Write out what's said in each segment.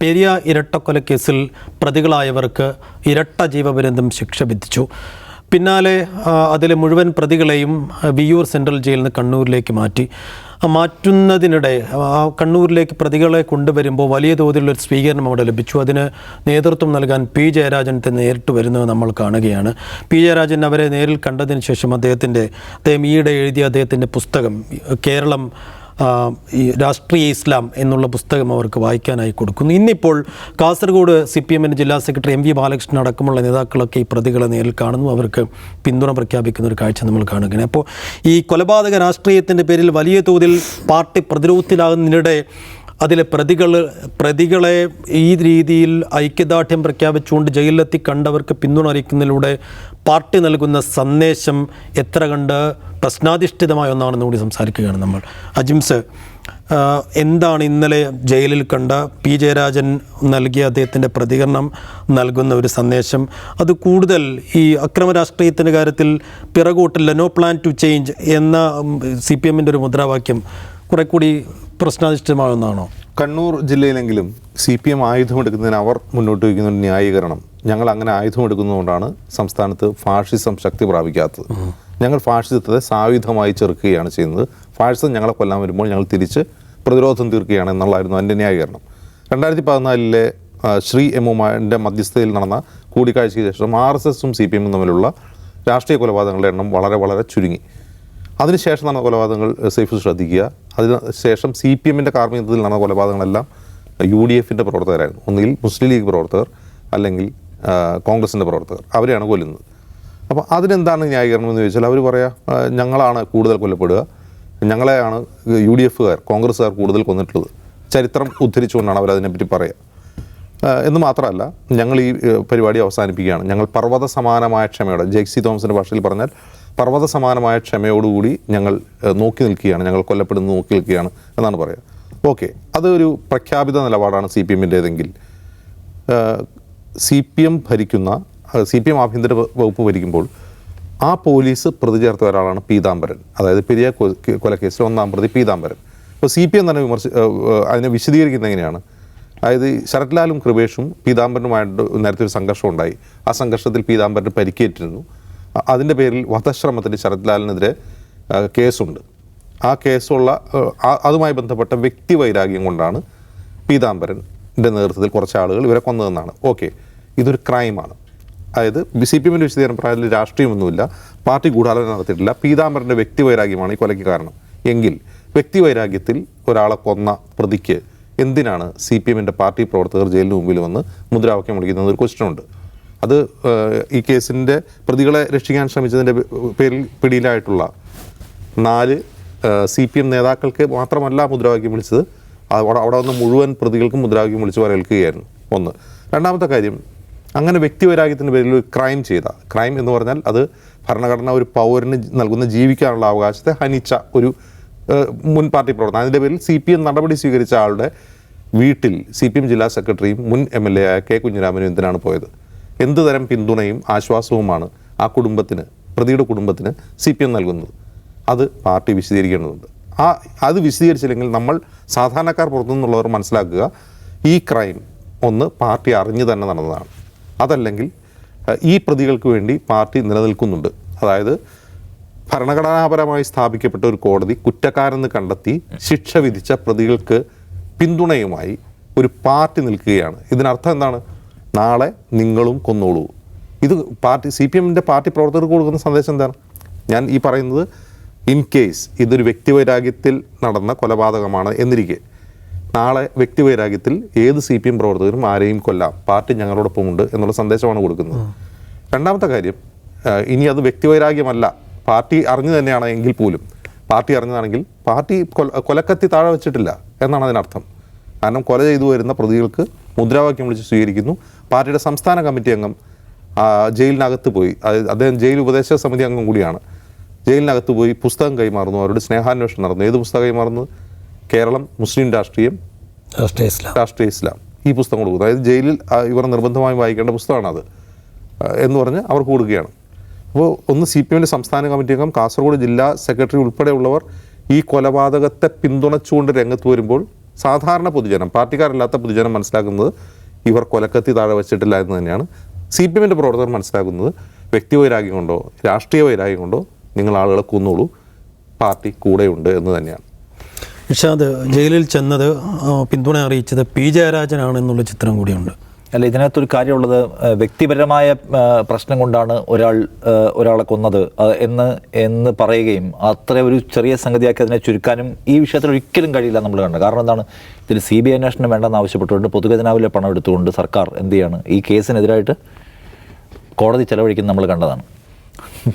പെരിയ ഇരട്ടക്കൊലക്കേസിൽ പ്രതികളായവർക്ക് ഇരട്ട ജീവപര്യന്തം ശിക്ഷ വിധിച്ചു. പിന്നാലെ അതിലെ മുഴുവൻ പ്രതികളെയും വിയൂർ സെൻട്രൽ ജയിലിൽ നിന്ന് കണ്ണൂരിലേക്ക് മാറ്റി. മാറ്റുന്നതിനിടെ ആ കണ്ണൂരിലേക്ക് പ്രതികളെ കൊണ്ടുവരുമ്പോൾ വലിയ തോതിലുള്ള ഒരു സ്വീകരണം അവിടെ ലഭിച്ചു. അതിന് നേതൃത്വം നൽകാൻ പി ജയരാജൻ തന്നെ നേരിട്ട് വരുന്നത് നമ്മൾ കാണുകയാണ്. പി ജയരാജൻ അവരെ നേരിൽ കണ്ടതിന് ശേഷം അദ്ദേഹത്തിന്റെ അദ്ദേഹം ഈയിടെ എഴുതിയ അദ്ദേഹത്തിന്റെ പുസ്തകം കേരളം ഈ രാഷ്ട്രീയ ഇസ്ലാം എന്നുള്ള പുസ്തകം അവർക്ക് വായിക്കാനായി കൊടുക്കുന്നു. ഇന്നിപ്പോൾ കാസർഗോഡ് സി പി എമ്മിന്റെ ജില്ലാ സെക്രട്ടറി എം വി ബാലകൃഷ്ണൻ അടക്കമുള്ള നേതാക്കളൊക്കെ ഈ പ്രതികളെ നേരിൽ കാണുന്നു. അവർക്ക് പിന്തുണ പ്രഖ്യാപിക്കുന്ന ഒരു കാഴ്ച നമ്മൾ കാണുകയാണ്. അപ്പോൾ ഈ കൊലപാതക രാഷ്ട്രീയത്തിന്റെ പേരിൽ വലിയ തോതിൽ പാർട്ടി പ്രതിരോധത്തിലാകുന്നതിനിടെ അതിലെ പ്രതികൾ പ്രതികളെ ഈ രീതിയിൽ ഐക്യദാർഢ്യം പ്രഖ്യാപിച്ചുകൊണ്ട് ജയിലിലെത്തി കണ്ടവർക്ക് പിന്തുണ അറിയിക്കുന്നതിലൂടെ പാർട്ടി നൽകുന്ന സന്ദേശം എത്ര കണ്ട് പ്രശ്നാധിഷ്ഠിതമായ ഒന്നാണെന്ന് കൂടി സംസാരിക്കുകയാണ് നമ്മൾ. അജിംസ് എന്താണ് ഇന്നലെ ജയിലിൽ കണ്ട പി ജയരാജൻ നൽകിയ അദ്ദേഹത്തിന്റെ പ്രതികരണം നൽകുന്ന ഒരു സന്ദേശം? അത് കൂടുതൽ ഈ അക്രമ രാഷ്ട്രീയത്തിന്റെ കാര്യത്തിൽ പിറകോട്ടില്ല നോ പ്ലാൻ ടു ചേഞ്ച് എന്ന സി പി എമ്മിന്റെ ഒരു മുദ്രാവാക്യം കുറെ കൂടി പ്രശ്നാധിഷ്ഠിതമാകുന്നതാണോ കണ്ണൂർ ജില്ലയിലെങ്കിലും സി പി എം ആയുധമെടുക്കുന്നതിന് അവർ മുന്നോട്ട് വയ്ക്കുന്ന ന്യായീകരണം. ഞങ്ങൾ അങ്ങനെ ആയുധമെടുക്കുന്നതുകൊണ്ടാണ് സംസ്ഥാനത്ത് ഫാഷിസം ശക്തി പ്രാപിക്കാത്തത്. ഞങ്ങൾ ഫാഷിസത്തെ സായുധമായി ചെറുക്കുകയാണ് ചെയ്യുന്നത്. ഫാഷിസം ഞങ്ങളെ കൊല്ലാൻ വരുമ്പോൾ ഞങ്ങൾ തിരിച്ച് പ്രതിരോധം തീർക്കുകയാണ് എന്നുള്ളതായിരുന്നു എന്റെ ന്യായീകരണം. രണ്ടായിരത്തി പതിനാലിലെ ശ്രീ എം എമ്മുമാന്റെ മധ്യസ്ഥതയിൽ നടന്ന കൂടിക്കാഴ്ചയ്ക്ക് ശേഷം ആർ എസ് എസും സി പി എമ്മും തമ്മിലുള്ള രാഷ്ട്രീയ കൊലപാതകങ്ങളുടെ എണ്ണം വളരെ വളരെ ചുരുങ്ങി. അതിനുശേഷം നടന്ന കൊലപാതകങ്ങൾ സേഫ് ശ്രദ്ധിക്കുക. അതിന് ശേഷം സി പി എമ്മിന്റെ കാർമ്മികത്വത്തിൽ നടന്ന കൊലപാതകങ്ങളെല്ലാം യു ഡി എഫിന്റെ പ്രവർത്തകരായിരുന്നു. ഒന്നുകിൽ മുസ്ലിം ലീഗ് പ്രവർത്തകർ അല്ലെങ്കിൽ കോൺഗ്രസിന്റെ പ്രവർത്തകർ. അവരെയാണ് കൊല്ലുന്നത്. അപ്പോൾ അതിനെന്താണ് ന്യായീകരണം എന്ന് ചോദിച്ചാൽ അവർ പറയാ ഞങ്ങളാണ് കൂടുതൽ കൊല്ലപ്പെടുക. ഞങ്ങളെയാണ് യു ഡി എഫുകാർ കോൺഗ്രസ്സുകാർ കൂടുതൽ കൊന്നിട്ടുള്ളത്. ചരിത്രം ഉദ്ധരിച്ചുകൊണ്ടാണ് അവരതിനെപ്പറ്റി പറയുക എന്ന് മാത്രമല്ല ഞങ്ങൾ ഈ പരിപാടി അവസാനിപ്പിക്കുകയാണ്. ഞങ്ങൾ പർവത സമാനമായ ക്ഷമയോടെ ജെക്സി തോമസിന്റെ ഭാഷയിൽ പറഞ്ഞാൽ പർവത സമാനമായ ക്ഷമയോടുകൂടി ഞങ്ങൾ നോക്കി നിൽക്കുകയാണ്. ഞങ്ങൾ കൊല്ലപ്പെടുന്നത് നോക്കി നിൽക്കുകയാണ് എന്നാണ് പറയുക. ഓക്കെ. അതൊരു പ്രഖ്യാപിത നിലപാടാണ് സി പി എമ്മിന്റേതെങ്കിൽ. സി പി എം ഭരിക്കുന്ന സി പി എം ആഭ്യന്തര വകുപ്പ് ഭരിക്കുമ്പോൾ ആ പോലീസ് പ്രതി ചേർത്ത ഒരാളാണ് പീതാംബരൻ. അതായത് പെരിയ കൊലക്കേസിൽ ഒന്നാം പ്രതി പീതാംബരൻ. അപ്പോൾ സി പി എം തന്നെ വിമർശി അതിനെ വിശദീകരിക്കുന്നത് എങ്ങനെയാണ്? അതായത് ശരത്ലാലും കൃപേഷും പീതാംബരനുമായിട്ട് നേരത്തെ ഒരു സംഘർഷം ഉണ്ടായി. ആ സംഘർഷത്തിൽ പീതാംബരന് പരിക്കേറ്റിരുന്നു. അതിന്റെ പേരിൽ വധശ്രമത്തിന് ശരത്ലാലിനെതിരെ കേസുണ്ട്. ആ കേസുള്ള അതുമായി ബന്ധപ്പെട്ട വ്യക്തി വൈരാഗ്യം കൊണ്ടാണ് പീതാംബരന്റെ നേതൃത്വത്തിൽ കുറച്ച് ആളുകൾ ഇവരെ കൊന്നതെന്നാണ്. ഓക്കെ ഇതൊരു ക്രൈമാണ്. അതായത് സി പി എമ്മിന്റെ വിശദീകരണം പ്രായത്തിൽ രാഷ്ട്രീയമൊന്നുമില്ല. പാർട്ടി ഗൂഢാലോചന നടത്തിയിട്ടില്ല. പീതാംബരന്റെ വ്യക്തി വൈരാഗ്യമാണ് ഈ കൊലയ്ക്ക് കാരണം. എങ്കിൽ വ്യക്തി വൈരാഗ്യത്തിൽ ഒരാളെ കൊന്ന പ്രതിക്ക് എന്തിനാണ് സി പി എമ്മിന്റെ പാർട്ടി പ്രവർത്തകർ ജയിലിന് മുമ്പിൽ വന്ന് മുദ്രാവാക്യം വിളിക്കുന്നത് ഒരു ക്വസ്റ്റ്യൻ ഉണ്ട്. അത് ഈ കേസിന്റെ പ്രതികളെ രക്ഷിക്കാൻ ശ്രമിച്ചതിന്റെ പേരിൽ പിടിയിലായിട്ടുള്ള നാല് സി പി എം നേതാക്കൾക്ക് മാത്രമല്ല മുദ്രാവാക്യം വിളിച്ചത്. അവിടെ അവിടെ വന്ന മുഴുവൻ പ്രതികൾക്കും മുദ്രാവാക്യം വിളിച്ച് വരൽക്കുകയായിരുന്നു ഒന്ന്. രണ്ടാമത്തെ കാര്യം അങ്ങനെ വ്യക്തിവൈരാഗ്യത്തിന്റെ പേരിൽ ഒരു ക്രൈം ചെയ്ത ക്രൈം എന്ന് പറഞ്ഞാൽ അത് ഭരണഘടന ഒരു പൗരന് നൽകുന്ന ജീവിക്കാനുള്ള അവകാശത്തെ ഹനിച്ച ഒരു മുൻ പാർട്ടി പ്രവർത്തനം അതിന്റെ പേരിൽ സി പി എം നടപടി സ്വീകരിച്ച ആളുടെ വീട്ടിൽ സി പി എം ജില്ലാ സെക്രട്ടറിയും മുൻ എം എൽ എ ആയ കെ കുഞ്ഞിരാമനും എന്തിനാണ് പോയത്? എന്ത് തരം പിന്തുണയും ആശ്വാസവുമാണ് ആ കുടുംബത്തിന് പ്രതിയുടെ കുടുംബത്തിന് സി പി എം നൽകുന്നത്? അത് പാർട്ടി വിശദീകരിക്കേണ്ടതുണ്ട്. ആ അത് വിശദീകരിച്ചില്ലെങ്കിൽ നമ്മൾ സാധാരണക്കാർ പുറത്തുനിന്നുള്ളവർ മനസ്സിലാക്കുക ഈ ക്രൈം ഒന്ന് പാർട്ടി അറിഞ്ഞു തന്നെ നടന്നതാണ്. അതല്ലെങ്കിൽ ഈ പ്രതികൾക്ക് വേണ്ടി പാർട്ടി നിലനിൽക്കുന്നുണ്ട്. അതായത് ഭരണഘടനാപരമായി സ്ഥാപിക്കപ്പെട്ട ഒരു കോടതി കുറ്റക്കാരെന്ന് കണ്ടെത്തി ശിക്ഷ വിധിച്ച പ്രതികൾക്ക് പിന്തുണയുമായി ഒരു പാർട്ടി നിൽക്കുകയാണ്. ഇതിനർത്ഥം എന്താണ്? നാളെ നിങ്ങളും കൊന്നോളൂ. ഇത് പാർട്ടി സി പി എമ്മിന്റെ പാർട്ടി പ്രവർത്തകർക്ക് കൊടുക്കുന്ന സന്ദേശം എന്താണ്? ഞാൻ ഈ പറയുന്നത് ഇൻ കേസ് ഇതൊരു വ്യക്തിവൈരാഗ്യത്തിൽ നടന്ന കൊലപാതകമാണ് എന്നിരിക്കെ. നാളെ വ്യക്തിവൈരാഗ്യത്തിൽ ഏത് സി പി എം പ്രവർത്തകരും ആരെയും കൊല്ലാം. പാർട്ടി ഞങ്ങളോടൊപ്പമുണ്ട് എന്നുള്ള സന്ദേശമാണ് കൊടുക്കുന്നത്. രണ്ടാമത്തെ കാര്യം ഇനി അത് വ്യക്തിവൈരാഗ്യമല്ല. പാർട്ടി അറിഞ്ഞു തന്നെയാണ് എങ്കിൽ പോലും പാർട്ടി അറിഞ്ഞതാണെങ്കിൽ പാർട്ടി കൊല- കൊലക്കത്തി താഴെ വെച്ചിട്ടില്ല എന്നാണ് അതിനർത്ഥം. കാരണം കൊല ചെയ്തു വരുന്ന പ്രതികൾക്ക് മുദ്രാവാക്യം വിളിച്ച് സ്വീകരിക്കുന്നു. പാർട്ടിയുടെ സംസ്ഥാന കമ്മിറ്റി അംഗം ജയിലിനകത്ത് പോയി. അദ്ദേഹം ജയിൽ ഉപദേശക സമിതി അംഗം കൂടിയാണ്. ജയിലിനകത്ത് പോയി പുസ്തകം കൈമാറുന്നു. അവരുടെ സ്നേഹാന്വേഷണം നടന്നു. ഏത് പുസ്തകം കൈമാറുന്നു? കേരളം മുസ്ലിം രാഷ്ട്രീയം രാഷ്ട്രീയ ഇസ്ലാം. രാഷ്ട്രീയ ഇസ്ലാം. ഈ പുസ്തകം കൊടുക്കുന്നു. അതായത് ജയിലിൽ ഇവർ നിർബന്ധമായും വായിക്കേണ്ട പുസ്തകമാണ് അത് എന്ന് പറഞ്ഞ് അവർക്ക് കൊടുക്കുകയാണ്. അപ്പോൾ ഒന്ന് സി പി എമ്മിന്റെ സംസ്ഥാന കമ്മിറ്റി അംഗം കാസർഗോഡ് ജില്ലാ സെക്രട്ടറി ഉൾപ്പെടെയുള്ളവർ ഈ കൊലപാതകത്തെ പിന്തുണച്ചുകൊണ്ട് രംഗത്ത് വരുമ്പോൾ സാധാരണ പൊതുജനം പാർട്ടിക്കാരല്ലാത്ത പൊതുജനം മനസ്സിലാക്കുന്നത് ഇവർ കൊലക്കത്തി താഴെ വെച്ചിട്ടില്ല എന്ന് തന്നെയാണ് സി പി എമ്മിന്റെ പ്രവർത്തകർ മനസ്സിലാക്കുന്നത്. വ്യക്തി വൈരാഗ്യം കൊണ്ടോ രാഷ്ട്രീയ വൈരാഗ്യം കൊണ്ടോ നിങ്ങൾ ആളുകളെ കൊന്നോളൂ. പാർട്ടി കൂടെയുണ്ട് എന്ന് തന്നെയാണ്. നിഷാദ് ജയിലിൽ ചെന്നത് പിന്തുണ അറിയിച്ചത് പി ജയരാജനാണെന്നുള്ള ചിത്രം കൂടിയുണ്ട്. അല്ല ഇതിനകത്തൊരു കാര്യമുള്ളത് വ്യക്തിപരമായ പ്രശ്നം കൊണ്ടാണ് ഒരാൾ ഒരാളെ കൊന്നത്. എന്ന് എന്ന് പറയുകയും അത്ര ഒരു ചെറിയ സംഗതിയാക്കി അതിനെ ചുരുക്കാനും ഈ വിഷയത്തിൽ ഒരിക്കലും കഴിയില്ല നമ്മൾ കണ്ടത്. കാരണം എന്താണ്? ഇതിൽ സി ബി ഐ അന്വേഷണം വേണ്ടെന്ന് ആവശ്യപ്പെട്ടുകൊണ്ട് പൊതുഖജനാവിലെ പണം എടുത്തുകൊണ്ട് സർക്കാർ എന്ത് ചെയ്യാണ്? ഈ കേസിനെതിരായിട്ട് കോടതി ചെലവഴിക്കുന്നത് നമ്മൾ കണ്ടതാണ്.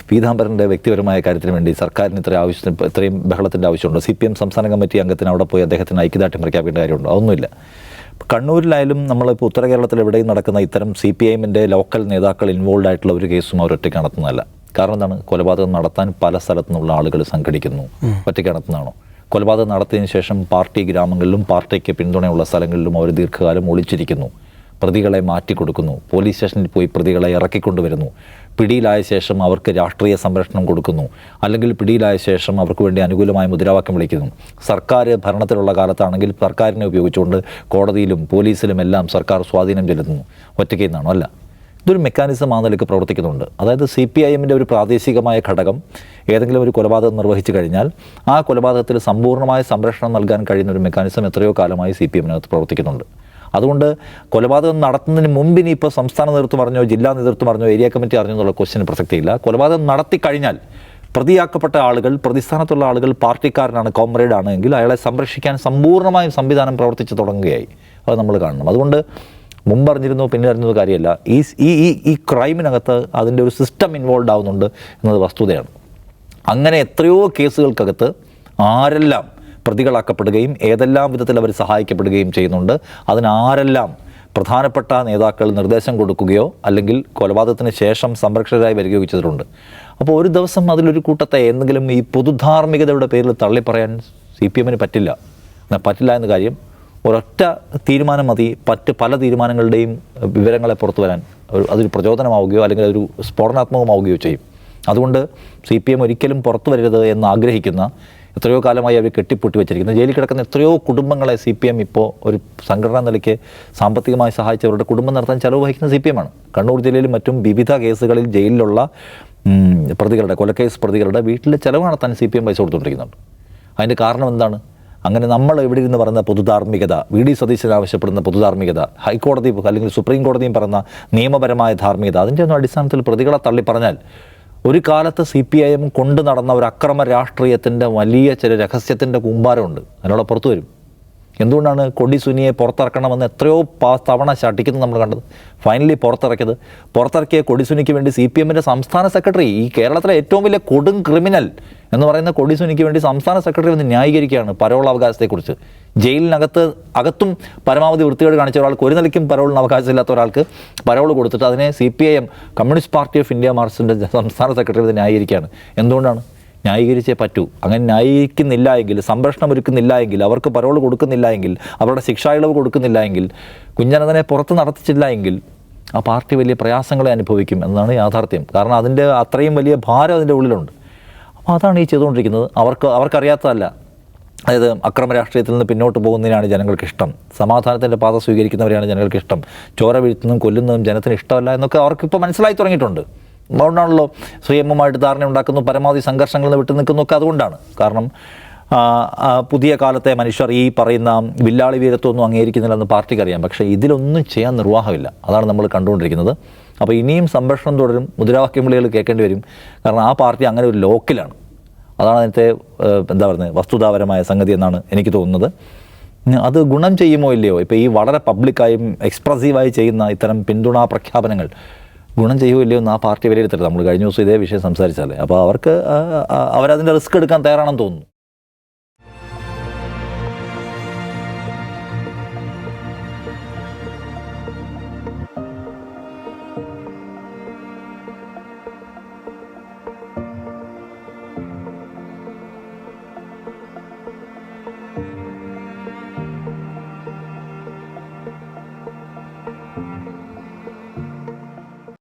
പീതാംബരന്റെ വ്യക്തിപരമായ കാര്യത്തിന് വേണ്ടി സർക്കാരിന് ഇത്ര ആവശ്യത്തിന് ഇത്രയും ബഹളത്തിന്റെ ആവശ്യമുണ്ടോ. സി പി എം സംസ്ഥാന കമ്മിറ്റി അംഗത്തിന് അവിടെ പോയി അദ്ദേഹത്തിന് ഐക്യദാർഢ്യം പ്രഖ്യാപിക്കേണ്ട കാര്യമുണ്ടോ. അതൊന്നുമില്ല. കണ്ണൂരിലായാലും നമ്മളിപ്പോൾ ഉത്തര കേരളത്തിൽ എവിടെയും നടക്കുന്ന ഇത്തരം സി പി ഐഎമ്മിന്റെ ലോക്കൽ നേതാക്കൾ ഇൻവോൾവ് ആയിട്ടുള്ള ഒരു കേസും അവർ ഒറ്റയ്ക്ക് നടത്തുന്നതല്ല. കാരണം എന്താണ്? കൊലപാതകം നടത്താൻ പല സ്ഥലത്തു നിന്നുള്ള ആളുകൾ സംഘടിക്കുന്നു. ഒറ്റയ്ക്ക് നടത്തുന്നതാണോ? കൊലപാതകം നടത്തിയതിനു ശേഷം പാർട്ടി ഗ്രാമങ്ങളിലും പാർട്ടിക്ക് പിന്തുണയുള്ള സ്ഥലങ്ങളിലും അവർ ദീർഘകാലം ഒളിച്ചിരിക്കുന്നു. പ്രതികളെ മാറ്റിക്കൊടുക്കുന്നു. പോലീസ് സ്റ്റേഷനിൽ പോയി പ്രതികളെ ഇറക്കിക്കൊണ്ടുവരുന്നു. പിടിയിലായ ശേഷം അവർക്ക് രാഷ്ട്രീയ സംരക്ഷണം കൊടുക്കുന്നു. അല്ലെങ്കിൽ പിടിയിലായ ശേഷം അവർക്ക് വേണ്ടി അനുകൂലമായ മുദ്രാവാക്യം വിളിക്കുന്നു. സർക്കാർ ഭരണത്തിലുള്ള കാലത്താണെങ്കിൽ സർക്കാരിനെ ഉപയോഗിച്ചുകൊണ്ട് കോടതിയിലും പോലീസിലും എല്ലാം സർക്കാർ സ്വാധീനം ചെലുത്തുന്നു. ഒറ്റയ്ക്ക് നിന്നാണോ അല്ല. ഇതൊരു മെക്കാനിസം ആ നിലയ്ക്ക് പ്രവർത്തിക്കുന്നുണ്ട്. അതായത് സി പി ഐ എമ്മിന്റെ ഒരു പ്രാദേശികമായ ഘടകം ഏതെങ്കിലും ഒരു കൊലപാതകം നിർവഹിച്ചു കഴിഞ്ഞാൽ ആ കൊലപാതകത്തിൽ സമ്പൂർണമായ സംരക്ഷണം നൽകാൻ കഴിയുന്ന ഒരു മെക്കാനിസം എത്രയോ കാലമായി സി പി എമ്മിനകത്ത് പ്രവർത്തിക്കുന്നുണ്ട്. അതുകൊണ്ട് കൊലപാതകം നടത്തുന്നതിന് മുമ്പ് ഇനി ഇപ്പോൾ സംസ്ഥാന നേതൃത്വം അറിഞ്ഞോ ജില്ലാ നേതൃത്വം അറിഞ്ഞോ ഏരിയ കമ്മിറ്റി അറിഞ്ഞോ എന്നുള്ള ക്വസ്റ്റിന് പ്രസക്തിയില്ല. കൊലപാതകം നടത്തി കഴിഞ്ഞാൽ പ്രതിയാക്കപ്പെട്ട ആളുകൾ പ്രതിസ്ഥാനത്തുള്ള ആളുകൾ പാർട്ടിക്കാരനാണ് കോമ്രേഡ് ആണെങ്കിൽ അയാളെ സംരക്ഷിക്കാൻ സമ്പൂർണമായും സംവിധാനം പ്രവർത്തിച്ചു തുടങ്ങുകയായി. അത് നമ്മൾ കാണണം. അതുകൊണ്ട് മുമ്പ് അറിഞ്ഞിരുന്നു പിന്നെ അറിഞ്ഞത് കാര്യമല്ല. ഈ ഈ ഈ ഈ ക്രൈമിനകത്ത് അതിന്റെ ഒരു സിസ്റ്റം ഇൻവോൾവ് ആവുന്നുണ്ട് എന്നത് വസ്തുതയാണ്. അങ്ങനെ എത്രയോ കേസുകൾക്കകത്ത് ആരെല്ലാം പ്രതികളാക്കപ്പെടുകയും ഏതെല്ലാം വിധത്തിൽ അവർ സഹായിക്കപ്പെടുകയും ചെയ്യുന്നുണ്ട്. അതിനാരെല്ലാം പ്രധാനപ്പെട്ട നേതാക്കൾ നിർദ്ദേശം കൊടുക്കുകയോ അല്ലെങ്കിൽ കൊലപാതകത്തിന് ശേഷം സംരക്ഷകരായി വരികയോ ചെയ്തിട്ടുണ്ട്. അപ്പോൾ ഒരു ദിവസം അതിലൊരു കൂട്ടത്തെ എന്തെങ്കിലും ഈ പൊതുധാർമ്മികതയുടെ പേരിൽ തള്ളിപ്പറയാൻ സി പി എമ്മിന് പറ്റില്ല. എന്നാൽ പറ്റില്ല എന്ന കാര്യം ഒരൊറ്റ തീരുമാനം മതി. മറ്റ് പല തീരുമാനങ്ങളുടെയും വിവരങ്ങളെ പുറത്തു വരാൻ. അതൊരു പ്രചോദനമാവുകയോ അല്ലെങ്കിൽ ഒരു സ്ഫോടനാത്മകമാവുകയോ ചെയ്യും. അതുകൊണ്ട് സി പി എം ഒരിക്കലും പുറത്തു വരരുത് എന്ന് ആഗ്രഹിക്കുന്ന എത്രയോ കാലമായി അവർ കെട്ടിപ്പൊട്ടി വെച്ചിരിക്കുന്നത് ജയിലിൽ കിടക്കുന്ന എത്രയോ കുടുംബങ്ങളെ സി പി എം ഇപ്പോൾ ഒരു സംഘടനാ നിലയ്ക്ക് സാമ്പത്തികമായി സഹായിച്ചവരുടെ കുടുംബം നടത്താൻ ചെലവ് വഹിക്കുന്ന സി പി എം ആണ്. കണ്ണൂർ ജില്ലയിലും മറ്റും വിവിധ കേസുകളിൽ ജയിലിലുള്ള പ്രതികളുടെ കൊലക്കേസ് പ്രതികളുടെ വീട്ടിൽ ചെലവ് നടത്താൻ സി പി എം പൈസ കൊടുത്തുകൊണ്ടിരിക്കുന്നുണ്ട്. അതിന്റെ കാരണം എന്താണ്? അങ്ങനെ നമ്മൾ ഇവിടെ ഇരുന്ന് പറയുന്ന പൊതുധാർമ്മികത വി ഡി സതീശൻ ആവശ്യപ്പെടുന്ന പൊതുധാർമ്മികത ഹൈക്കോടതി അല്ലെങ്കിൽ സുപ്രീം കോടതിയും പറയുന്ന നിയമപരമായ ധാർമ്മികത അതിന്റെ ഒന്നും അടിസ്ഥാനത്തിൽ പ്രതികളെ തള്ളി പറഞ്ഞാൽ ഒരു കാലത്ത് സി പി ഐ എം കൊണ്ടു നടന്ന ഒരു അക്രമ രാഷ്ട്രീയത്തിന്റെ വലിയ ചില രഹസ്യത്തിന്റെ കൂമ്പാരമുണ്ട്. അതിനോട് പുറത്തു വരും. എന്തുകൊണ്ടാണ് കൊടി സുനിയെ പുറത്തിറക്കണമെന്ന് എത്രയോ പാ തവണ ശട്ടിക്കുന്നത് നമ്മൾ കണ്ടത്. ഫൈനലി പുറത്തിറക്കിയത്. പുറത്തിറക്കിയ കൊടിസുനിക്ക് വേണ്ടി സി പി എമ്മിന്റെ സംസ്ഥാന സെക്രട്ടറി ഈ കേരളത്തിലെ ഏറ്റവും വലിയ കൊടും ക്രിമിനൽ എന്ന് പറയുന്ന കൊടിസുനിക്ക് വേണ്ടി സംസ്ഥാന സെക്രട്ടറി വന്ന് ന്യായീകരിക്കുകയാണ് പരോൾ അവകാശത്തെക്കുറിച്ച്. ജയിലിനകത്ത് അകത്തും പരമാവധി വൃത്തികേട് കാണിച്ച ഒരാൾക്ക് ഒരു നിലയ്ക്കും പരോളിന് അവകാശമില്ലാത്ത ഒരാൾക്ക് പരോൾ കൊടുത്തിട്ട് അതിനെ C P I M communist party of India മാർസിന്റെ സംസ്ഥാന സെക്രട്ടറി വന്ന് ന്യായീകരിക്കുകയാണ്. എന്തുകൊണ്ടാണ്? ന്യായീകരിച്ചേ പറ്റൂ. അങ്ങനെ ന്യായീകരിക്കുന്നില്ല എങ്കിൽ സംരക്ഷണം ഒരുക്കുന്നില്ല എങ്കിൽ അവർക്ക് പരോൾ കൊടുക്കുന്നില്ല എങ്കിൽ അവരുടെ ശിക്ഷാ ഇളവ് കൊടുക്കുന്നില്ല എങ്കിൽ കുഞ്ഞനന്തനെ പുറത്ത് നടത്തിച്ചില്ല എങ്കിൽ ആ പാർട്ടി വലിയ പ്രയാസങ്ങളെ അനുഭവിക്കും എന്നതാണ് യാഥാർത്ഥ്യം. കാരണം അതിന്റെ അത്രയും വലിയ ഭാരം അതിന്റെ ഉള്ളിലുണ്ട്. അപ്പോൾ അതാണ് ഈ ചെയ്തുകൊണ്ടിരിക്കുന്നത്. അവർക്ക് അവർക്കറിയാത്തതല്ല. അതായത് അക്രമ രാഷ്ട്രീയത്തിൽ നിന്ന് പിന്നോട്ട് പോകുന്നതിനാണ് ജനങ്ങൾക്ക് ഇഷ്ടം. സമാധാനത്തിന്റെ പാത സ്വീകരിക്കുന്നവരെയാണ് ജനങ്ങൾക്ക് ഇഷ്ടം. ചോര വീഴ്ത്തുന്നതും കൊല്ലുന്നതും ജനത്തിന് ഇഷ്ടമല്ല എന്നൊക്കെ അവർക്കിപ്പോൾ മനസ്സിലായി തുടങ്ങിയിട്ടുണ്ട്. അതുകൊണ്ടാണല്ലോ സ്വയംഭമായിട്ട് ധാരണ ഉണ്ടാക്കുന്നു പരമാവധി സംഘർഷങ്ങളിൽ നിന്ന് വിട്ടു നിൽക്കുന്നതൊക്കെ അതുകൊണ്ടാണ്. കാരണം പുതിയ കാലത്തെ മനുഷ്യർ ഈ പറയുന്ന വില്ലാളി വീരത്വമൊന്നും അംഗീകരിക്കുന്നില്ലെന്ന് പാർട്ടിക്ക് അറിയാം. പക്ഷേ ഇതിലൊന്നും ചെയ്യാൻ നിർവാഹമില്ല. അതാണ് നമ്മൾ കണ്ടുകൊണ്ടിരിക്കുന്നത്. അപ്പോൾ ഇനിയും സംരക്ഷണം തുടരും മുദ്രാവാക്യം വിളികൾ കേൾക്കേണ്ടി വരും. കാരണം ആ പാർട്ടി അങ്ങനെ ഒരു ലോക്കിലാണ്. അതാണ് അതിനകത്തെ എന്താ പറയുന്നത് വസ്തുതാപരമായ സംഗതി എന്നാണ് എനിക്ക് തോന്നുന്നത്. അത് ഗുണം ചെയ്യുമോ ഇല്ലയോ? ഇപ്പോൾ ഈ വളരെ പബ്ലിക്കായും എക്സ്പ്രസീവായി ചെയ്യുന്ന ഇത്തരം പിന്തുണാ പ്രഖ്യാപനങ്ങൾ ഗുണം ചെയ്യുമോ ഇല്ലയോ എന്ന് ആ പാർട്ടി വിലയിരുത്തരുത്. നമ്മൾ കഴിഞ്ഞ ദിവസം ഇതേ വിഷയം സംസാരിച്ചാലേ അപ്പോൾ അവർക്ക് അവരതിന്റെ റിസ്ക് എടുക്കാൻ തയ്യാറാണെന്ന് തോന്നുന്നു.